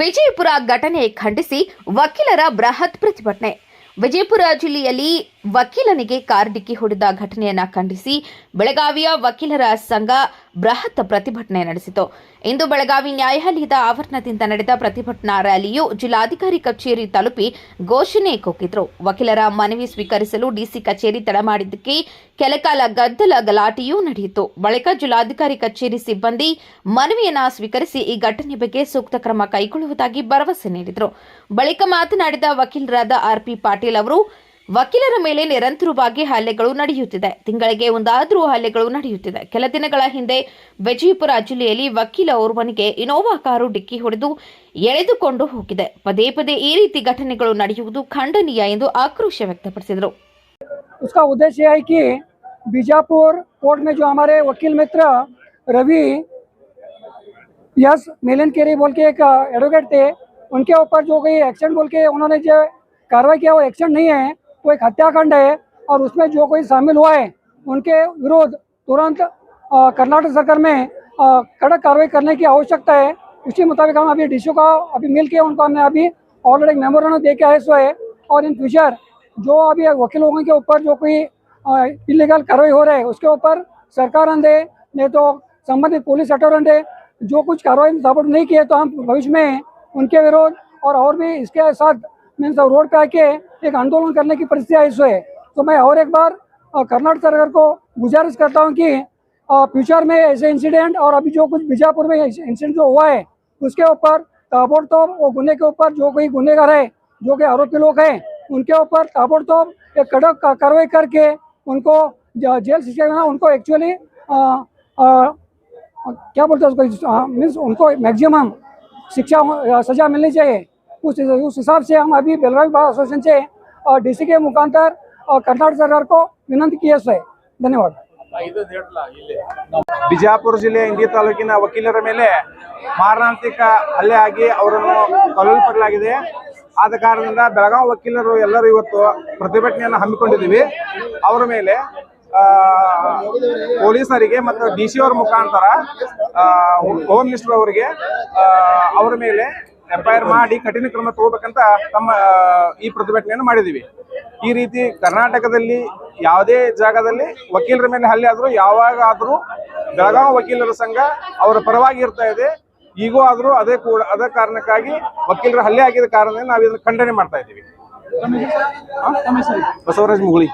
ವಿಜಯಪುರ ಘಟನೆ ಖಂಡಿಸಿ ವಕೀಲರ ಬೃಹತ್ ಪ್ರತಿಭಟನೆ. ವಿಜಯಪುರ ಜಿಲ್ಲೆಯಲ್ಲಿ ವಕೀಲನಿಗೆ ಕಾರ್ ಡಿಕ್ಕಿ ಹೊಡೆದ ಘಟನೆಯನ್ನ ಖಂಡಿಸಿ ಬೆಳಗಾವಿಯ ವಕೀಲರ ಸಂಘ ಬೃಹತ್ ಪ್ರತಿಭಟನೆ ನಡೆಸಿತು. ಇಂದು ಬೆಳಗಾವಿ ನ್ಯಾಯಾಲಯದ ಆವರಣದಿಂದ ನಡೆದ ಪ್ರತಿಭಟನಾ ರ್ಯಾಲಿಯು ಜಿಲ್ಲಾಧಿಕಾರಿ ಕಚೇರಿ ತಲುಪಿ ಘೋಷಣೆ ಕೂಗಿದ್ರು ವಕೀಲರ ಮನವಿ ಸ್ವೀಕರಿಸಲು ಡಿಸಿ ಕಚೇರಿ ತಡಮಾಡಿದ್ದಕ್ಕೆ ಕೆಲಕಾಲ ಗದ್ದಲ ಗಲಾಟೆಯೂ ನಡೆಯಿತು. ಬಳಿಕ ಜಿಲ್ಲಾಧಿಕಾರಿ ಕಚೇರಿ ಸಿಬ್ಬಂದಿ ಮನವಿಯನ್ನ ಸ್ವೀಕರಿಸಿ ಈ ಘಟನೆ ಬಗ್ಗೆ ಸೂಕ್ತ ಕ್ರಮ ಕೈಗೊಳ್ಳುವುದಾಗಿ ಭರವಸೆ ನೀಡಿದರು. ಬಳಿಕ ಮಾತನಾಡಿದ ವಕೀಲರಾದ ಆರ್ಪಿ ಪಾಟೀಲ್ ಅವರು ವಕೀಲರ ಮೇಲೆ ನಿರಂತರವಾಗಿ ಹಲ್ಲೆಗಳು ನಡೆಯುತ್ತಿದೆ ತಿಂಗಳಿಗೆ ಒಂದಾದರೂ ಹಲ್ಲೆಗಳು ನಡೆಯುತ್ತಿದೆ ಕೆಲ ದಿನಗಳ ಹಿಂದೆ ವಿಜಯಪುರ ಜಿಲ್ಲೆಯಲ್ಲಿ ವಕೀಲ ಓರ್ವನಿಗೆ ಇನೋವಾ ಕಾರು ಡಿಕ್ಕಿ ಹೊಡೆದು ಎಳೆದುಕೊಂಡು ಹೋಗಿದೆ ಪದೇ ಪದೇ ಈ ರೀತಿ ಘಟನೆಗಳು ನಡೆಯುವುದು ಖಂಡನೀಯ ಎಂದು ಆಕ್ರೋಶ ವ್ಯಕ್ತಪಡಿಸಿದರು उसका उद्देश्य है कि बीजापुर कोर्ट में जो हमारे वकील मित्र रवि यस मिलन केरी बोल के एक एडवोकेट थे उनके ऊपर जो कोई एक्शन बोल के उन्होंने जो कार्रवाई किया वो एक्शन नहीं है वो एक हत्याकांड है और उसमें जो कोई शामिल हुआ है, उनके विरोध तुरंत कर्नाटक सरकार में कड़क कार्रवाई करने की आवश्यकता है। उसी मुताबिक हम अभी डी का अभी मिल के उनको हमने अभी ऑलरेडी एक मेमोरेंडम दे के आए सो है और इन फ्यूचर जो अभी वकील लोगों के ऊपर जो कोई इलीगल कार्रवाई हो रहा है, उसके ऊपर सरकार अंधे नहीं तो संबंधित पुलिस अटोरेंट जो कुछ कार्रवाई सपोर्ट नहीं किए तो हम भविष्य में उनके विरोध और और भी इसके साथ मीन्स रोड पे आके एक आंदोलन करने की परिस्थिति आई सो है। तो मैं और एक बार कर्नाटक सरकार को गुजारिश करता हूँ कि फ्यूचर में ऐसे इंसिडेंट और अभी जो कुछ बीजापुर में इंसिडेंट जो हुआ है, उसके ऊपर ताबड़तोड़ वो गुने के ऊपर जो कोई गुनेगार है, जो कि आरोपी लोग हैं, उनके ऊपर ताबड़तोड़ एक कड़क कार्रवाई करके उनको जेल शिक्षा उनको एक्चुअली क्या बोलते हैं उसको मीन्स उनको मैक्सिमम शिक्षा सजा मिलनी चाहिए। उस उस हिसाब से हम अभी बेलगावी बार एसोसिएशन से डीसी के मुखांतर अ, कर्नाटक सरकार को विनंती किए है धन्यवाद ಬಿಜಾಪುರ ಜಿಲ್ಲೆಯ ಇಂಡಿ ತಾಲೂಕಿನ ವಕೀಲರ ಮೇಲೆ ಮಾರಣಾಂತಿಕ ಹಲ್ಲೆ ಆಗಿ ಅವರನ್ನು ಕೊಲ್ಲಲ್ಪಡಲಾಗಿದೆ ಆದ ಕಾರಣದಿಂದ ಬೆಳಗಾವಿ ವಕೀಲರು ಎಲ್ಲರೂ ಇವತ್ತು ಪ್ರತಿಭಟನೆಯನ್ನು ಹಮ್ಮಿಕೊಂಡಿದ್ದೀವಿ ಅವರ ಮೇಲೆ ಆ, ಪೊಲೀಸರಿಗೆ ಮತ್ತು ಡಿ ಸಿ ಅವರ ಮುಖಾಂತರ ಆ, ಹೋಮ್ ಮಿನಿಸ್ಟರ್ ಅವರಿಗೆ ಆ, ಅವರ ಮೇಲೆ ಎಫ್ ಐ ಆರ್ ಮಾಡಿ ಕಠಿಣ ಕ್ರಮ ತಗೋಬೇಕಂತ ತಮ್ಮ ಈ ಪ್ರತಿಭಟನೆಯನ್ನು ಮಾಡಿದೀವಿ ಈ ರೀತಿ ಕರ್ನಾಟಕದಲ್ಲಿ ಯಾವುದೇ ಜಾಗದಲ್ಲಿ ವಕೀಲರ ಮೇಲೆ ಹಲ್ಲೆ ಆದರೂ ಯಾವಾಗ ಆದರೂ ಬೆಳಗಾವಿ ವಕೀಲರ ಸಂಘ ಅವರ ಪರವಾಗಿ ಇರ್ತಾ ಇದೆ. ಈಗೂ ಆದರೂ ಅದೇ ಕೂಡ ಅದೇ ಕಾರಣಕ್ಕಾಗಿ ವಕೀಲರ ಹಲ್ಲೆ ಆಗಿದ ಕಾರಣ ನಾವು ಇದನ್ನು ಖಂಡನೆ ಮಾಡ್ತಾ ಇದ್ದೀವಿ. ಬಸವರಾಜ್ ಮುಗುಳಿ.